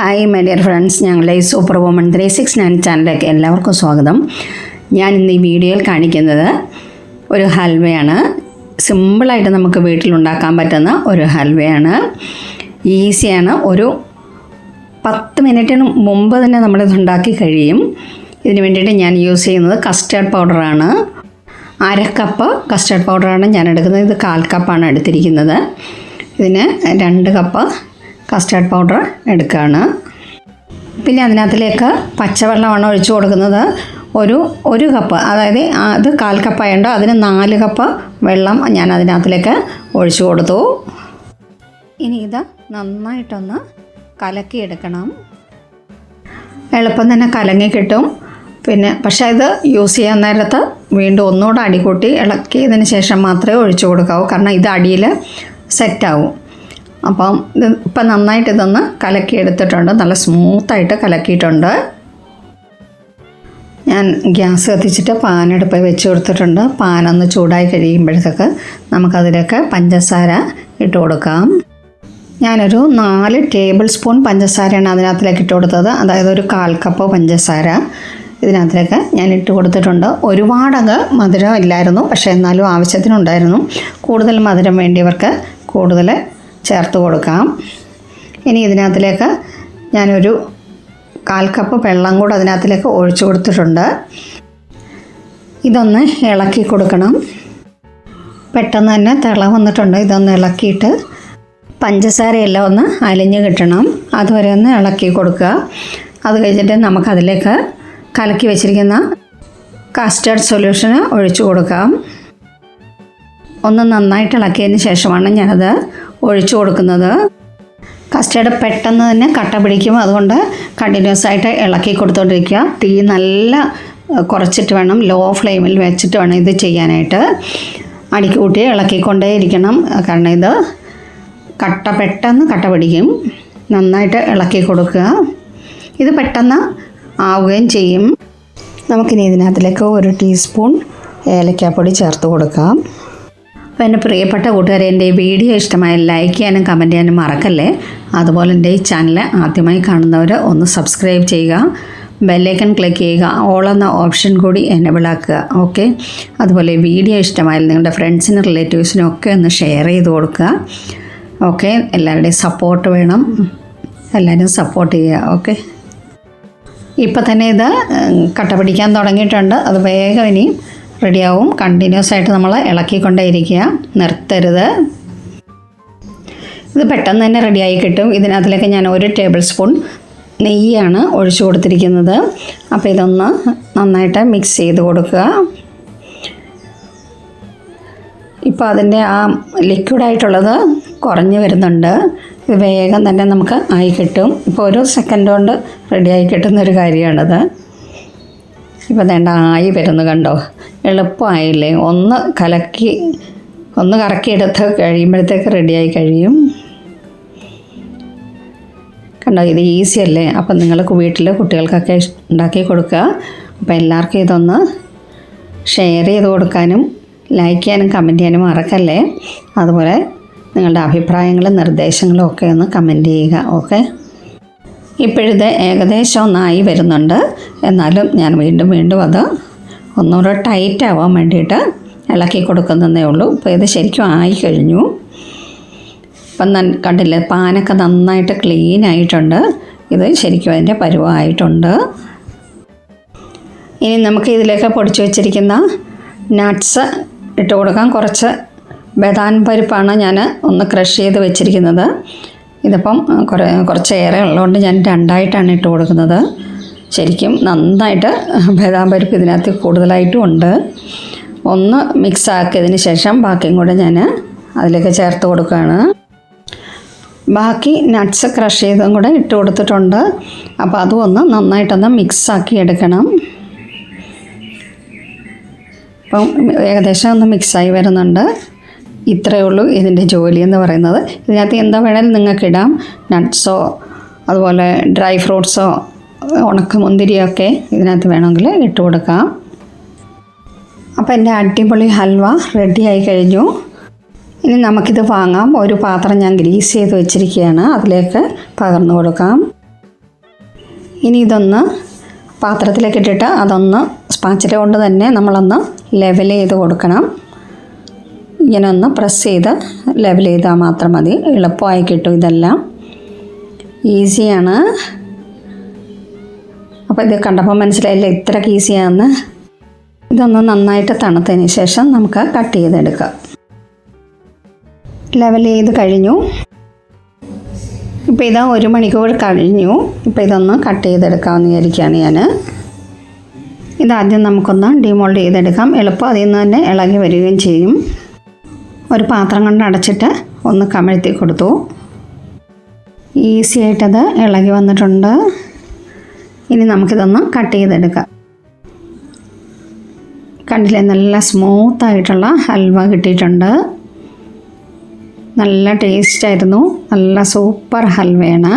Hi my dear friends ഞങ്ങളുടെ ഈ super woman three six nine ചാനലിലേക്ക് എല്ലാവർക്കും സ്വാഗതം. ഞാൻ ഇന്ന് ഈ വീഡിയോയിൽ കാണിക്കുന്നത് ഒരു ഹൽവയാണ്. സിമ്പിളായിട്ട് നമുക്ക് വീട്ടിലുണ്ടാക്കാൻ പറ്റുന്ന ഒരു ഹൽവയാണ്. ഈസിയാണ് ഒരു പത്ത് മിനിറ്റിന് മുമ്പ് തന്നെ നമ്മളിത് ഉണ്ടാക്കി കഴിയും. ഇതിന് വേണ്ടിയിട്ട് ഞാൻ യൂസ് ചെയ്യുന്നത് കസ്റ്റേർഡ് പൗഡറാണ് അര കപ്പ് കസ്റ്റേർഡ് പൗഡറാണ് ഞാൻ എടുക്കുന്നത്. ഇത് കാൽ കപ്പാണ് എടുത്തിരിക്കുന്നത്. ഇതിന് രണ്ട് കപ്പ് കസ്റ്റേർഡ് പൗഡർ എടുക്കുകയാണ്. പിന്നെ അതിനകത്തിലേക്ക് പച്ചവെള്ളമാണ് ഒഴിച്ചു കൊടുക്കുന്നത്. ഒരു ഒരു കപ്പ് അതായത് അത് കാൽ കപ്പായുണ്ടോ അതിന് നാല് കപ്പ് വെള്ളം ഞാൻ അതിനകത്തിലേക്ക് ഒഴിച്ചു കൊടുത്തു. ഇനി ഇത് നന്നായിട്ടൊന്ന് കലക്കിയെടുക്കണം എളുപ്പം തന്നെ കലങ്ങി കിട്ടും. പിന്നെ പക്ഷേ ഇത് യൂസ് ചെയ്യാൻ നേരത്ത് വീണ്ടും ഒന്നുകൂടെ അടികൂട്ടി ഇളക്കിയതിന് ശേഷം മാത്രമേ ഒഴിച്ചു കൊടുക്കാവൂ. കാരണം ഇത് അടിയിൽ സെറ്റാവും അപ്പം ഇത് ഇപ്പം നന്നായിട്ട് ഇതൊന്ന് കലക്കി എടുത്തിട്ടുണ്ട്. നല്ല സ്മൂത്തായിട്ട് കലക്കിയിട്ടുണ്ട്. ഞാൻ ഗ്യാസ് കത്തിച്ചിട്ട് പാനെടുപ്പ് വെച്ച് കൊടുത്തിട്ടുണ്ട്. പാനൊന്ന് ചൂടായി കഴിയുമ്പോഴത്തേക്ക് നമുക്കതിലേക്ക് പഞ്ചസാര ഇട്ട് കൊടുക്കാം. ഞാനൊരു നാല് ടേബിൾ സ്പൂൺ പഞ്ചസാരയാണ് അതിനകത്തിലേക്ക് ഇട്ട് കൊടുത്തത്. അതായത് ഒരു കാൽ കപ്പ് പഞ്ചസാര ഇതിനകത്തിലേക്ക് ഞാൻ ഇട്ട് കൊടുത്തിട്ടുണ്ട്. ഒരുപാടങ്ങ് മധുരം ഇല്ലായിരുന്നു. പക്ഷേ എന്നാലും ആവശ്യത്തിനുണ്ടായിരുന്നു. കൂടുതൽ മധുരം വേണ്ടിയവർക്ക് കൂടുതൽ ചേർത്ത് കൊടുക്കാം. ഇനി ഇതിനകത്തിലേക്ക് ഞാനൊരു കാൽ കപ്പ് വെള്ളം കൂടെ അതിനകത്തിലേക്ക് ഒഴിച്ചു കൊടുത്തിട്ടുണ്ട്. ഇതൊന്ന് ഇളക്കി കൊടുക്കണം. പെട്ടെന്ന് തന്നെ തിള വന്നിട്ടുണ്ട്. ഇതൊന്ന് ഇളക്കിയിട്ട് പഞ്ചസാരയെല്ലാം ഒന്ന് അലിഞ്ഞു കിട്ടണം. അതുവരെ ഒന്ന് ഇളക്കി കൊടുക്കുക. അത് കഴിഞ്ഞിട്ട് നമുക്കതിലേക്ക് കലക്കി വെച്ചിരിക്കുന്ന കസ്റ്റർഡ് സൊല്യൂഷന് ഒഴിച്ചു കൊടുക്കാം. ഒന്ന് നന്നായിട്ട് ഇളക്കിയതിന് ശേഷമാണ് ഞാനത് ഒഴിച്ചു കൊടുക്കുന്നത്. കസ്റ്റേർഡ് പെട്ടെന്ന് തന്നെ കട്ട പിടിക്കും. അതുകൊണ്ട് കണ്ടിന്യൂസ് ആയിട്ട് ഇളക്കി കൊടുത്തോണ്ടിരിക്കുക. തീ നല്ല കുറച്ചിട്ട് വേണം ലോ ഫ്ലെയിമിൽ വെച്ചിട്ട് വേണം ഇത് ചെയ്യാനായിട്ട്. അടിക്ക് കൂട്ടി ഇളക്കിക്കൊണ്ടേ ഇരിക്കണം. കാരണം ഇത് കട്ട പെട്ടെന്ന് കട്ട പിടിക്കും. നന്നായിട്ട് ഇളക്കി കൊടുക്കുക. ഇത് പെട്ടെന്ന് ആവുകയും ചെയ്യും. നമുക്കിനി ഇതിനകത്തിലേക്ക് ഒരു ടീസ്പൂൺ ഏലക്കാപ്പൊടി ചേർത്ത് കൊടുക്കാം. അപ്പോൾ എന്റെ പ്രിയപ്പെട്ട കൂട്ടുകാരെ എന്റെ ഈ വീഡിയോ ഇഷ്ടമായ ലൈക്ക് ചെയ്യാനും കമന്റ് ചെയ്യാനും മറക്കല്ലേ? അതുപോലെ എന്റെ ഈ ചാനൽ ആദ്യമായി കാണുന്നവർ ഒന്ന് സബ്സ്ക്രൈബ് ചെയ്യുക. ബെല്ലൈക്കൺ ക്ലിക്ക് ചെയ്യുക. ഓൾ എന്ന ഓപ്ഷൻ കൂടി എനബിളാക്കുക ഓക്കെ അതുപോലെ വീഡിയോ ഇഷ്ടമായാലും നിങ്ങളുടെ ഫ്രണ്ട്സിനും റിലേറ്റീവ്സിനും ഒക്കെ ഒന്ന് ഷെയർ ചെയ്ത് കൊടുക്കുക. ഓക്കെ എല്ലാവരുടെയും സപ്പോർട്ട് വേണം. എല്ലാവരും സപ്പോർട്ട് ചെയ്യുക. ഓക്കെ ഇപ്പം തന്നെ ഇത് കട്ട പിടിക്കാൻ തുടങ്ങിയിട്ടുണ്ട്. അത് വേഗം ഇനി റെഡിയാവും. കണ്ടിന്യൂസ് ആയിട്ട് നമ്മൾ ഇളക്കിക്കൊണ്ടേയിരിക്കുക. നിർത്തരുത്. ഇത് പെട്ടെന്ന് തന്നെ റെഡിയായി കിട്ടും. ഇതിനകത്തിലേക്ക് ഞാൻ ഒരു ടേബിൾ സ്പൂൺ നെയ്യാണ് ഒഴിച്ചു കൊടുത്തിരിക്കുന്നത്. അപ്പോൾ ഇതൊന്ന് നന്നായിട്ട് മിക്സ് ചെയ്ത് കൊടുക്കുക. ഇപ്പോൾ അതിന്റെ ആ ലിക്വിഡായിട്ടുള്ളത് കുറഞ്ഞു വരുന്നുണ്ട്. വേഗം തന്നെ നമുക്ക് ആയി കിട്ടും. ഇപ്പോൾ ഒരു സെക്കൻഡ് കൊണ്ട് റെഡിയായി കിട്ടുന്ന ഒരു കാര്യമാണിത്. ഇപ്പോൾ വേണ്ട ആയി വരുന്നു കണ്ടോ? എളുപ്പമായില്ലേ? ഒന്ന് കലക്കി ഒന്ന് കറക്കിയെടുത്ത് കഴിയുമ്പോഴത്തേക്ക് റെഡിയായി കഴിയും. കണ്ടോ ഇത് ഈസി അല്ലേ? അപ്പം നിങ്ങൾ വീട്ടിൽ കുട്ടികൾക്കൊക്കെ ഉണ്ടാക്കി കൊടുക്കുക. അപ്പം എല്ലാവർക്കും ഇതൊന്ന് ഷെയർ ചെയ്ത് കൊടുക്കാനും ലൈക്ക് ചെയ്യാനും കമന്റ് ചെയ്യാനും മറക്കല്ലേ? അതുപോലെ നിങ്ങളുടെ അഭിപ്രായങ്ങളും നിർദ്ദേശങ്ങളും ഒക്കെ ഒന്ന് കമന്റ് ചെയ്യുക ഓക്കെ? ഇപ്പോഴിത് ഏകദേശം ഒന്നായി വരുന്നുണ്ട്. എന്നാലും ഞാൻ വീണ്ടും വീണ്ടും അത് ഒന്നുകൂടെ ടൈറ്റ് ആവാൻ വേണ്ടിയിട്ട് ഇളക്കി കൊടുക്കുന്നതേ ഉള്ളൂ. ഇപ്പോൾ ഇത് ശരിക്കും ആയി കഴിഞ്ഞു. ഇപ്പം കണ്ടില്ലേ പാനൊക്കെ നന്നായിട്ട് ക്ലീൻ ആയിട്ടുണ്ട്. ഇത് ശരിക്കും അതിന്റെ പരുവമായിട്ടുണ്ട് ഇനി നമുക്ക് ഇതിലേക്ക് പൊടിച്ചു വച്ചിരിക്കുന്ന നട്ട്സ് ഇട്ട് കൊടുക്കാം. കുറച്ച് ബദാം പരിപ്പാണ് ഞാൻ ഒന്ന് ക്രഷ് ചെയ്ത് വെച്ചിരിക്കുന്നത്. ഇതിപ്പം കുറേ കുറച്ചേറെ ഉള്ളതുകൊണ്ട് ഞാൻ രണ്ടായിട്ടാണ് ഇട്ട് കൊടുക്കുന്നത്. ശരിക്കും നന്നായിട്ട് ബദാം പരിപ്പ് ഇതിനകത്ത് കൂടുതലായിട്ടും ഉണ്ട്. ഒന്ന് മിക്സ് ആക്കിയതിന് ശേഷം ബാക്കിയും കൂടെ ഞാൻ അതിലേക്ക് ചേർത്ത് കൊടുക്കുകയാണ്. ബാക്കി നട്ട്സ് ക്രഷ് ചെയ്തും കൂടെ ഇട്ട് കൊടുത്തിട്ടുണ്ട്. അപ്പോൾ അതും ഒന്ന് നന്നായിട്ടൊന്ന് മിക്സാക്കി എടുക്കണം. അപ്പം ഏകദേശം ഒന്ന് മിക്സായി വരുന്നുണ്ട്. ഇത്രയേ ഉള്ളൂ ഇതിന്റെ ജോലി എന്ന് പറയുന്നത്. ഇതിനകത്ത് എന്താ വേണേലും നിങ്ങൾക്ക് ഇടാം. നട്ട്സോ അതുപോലെ ഡ്രൈ ഫ്രൂട്ട്സോ ഉണക്കമുന്തിരിയൊക്കെ ഇതിനകത്ത് വേണമെങ്കിൽ ഇട്ട് കൊടുക്കാം. അപ്പോൾ എന്റെ അടിപൊളി ഹൽവ റെഡിയായി കഴിഞ്ഞു. ഇനി നമുക്കിത് വാങ്ങാം. ഒരു പാത്രം ഞാൻ ഗ്രീസ് ചെയ്ത് വെച്ചിരിക്കുകയാണ്. അതിലേക്ക് പകർന്നു കൊടുക്കാം. ഇനി ഇതൊന്ന് പാത്രത്തിലേക്ക് ഇട്ടിട്ട് അതൊന്ന് സ്പാച്ചില കൊണ്ട് തന്നെ നമ്മളൊന്ന് ലെവൽ ചെയ്ത് കൊടുക്കണം. ഇങ്ങനെ ഒന്ന് പ്രസ് ചെയ്ത് ലെവൽ ചെയ്താൽ മാത്രം മതി. എളുപ്പമായി കിട്ടും ഇതെല്ലാം. ഈസിയാണ് അപ്പോൾ ഇത് കണ്ടപ്പോൾ മനസ്സിലായില്ല? ഇത്രയ്ക്ക് ഈസിയാണെന്ന് ഇതൊന്ന് നന്നായിട്ട് തണുത്തതിന് ശേഷം നമുക്ക് കട്ട് ചെയ്തെടുക്കാം. ലെവൽ ചെയ്ത് കഴിഞ്ഞു. ഇപ്പോൾ ഇതാ ഒരു മണിക്കൂർ കഴിഞ്ഞു. ഇപ്പോൾ ഇതൊന്ന് കട്ട് ചെയ്തെടുക്കാമെന്ന് വിചാരിക്കുകയാണ് ഞാൻ ഇതാദ്യം നമുക്കൊന്ന് ഡിമോൾഡ് ചെയ്തെടുക്കാം. എളുപ്പം അതിൽ നിന്ന് തന്നെ ഇളകി വരികയും ചെയ്യും. ഒരു പാത്രം കൊണ്ട് അടച്ചിട്ട് ഒന്ന് കമഴ്ത്തി കൊടുത്തു. ഈസി ആയിട്ടത് ഇളകി വന്നിട്ടുണ്ട്. ഇനി നമുക്കിതൊന്ന് കട്ട് ചെയ്തെടുക്കാം. കണ്ടില്ലേ നല്ല സ്മൂത്ത് ആയിട്ടുള്ള ഹൽവ കിട്ടിയിട്ടുണ്ട്. നല്ല ടേസ്റ്റായിരുന്നു നല്ല സൂപ്പർ ഹൽവയാണ്.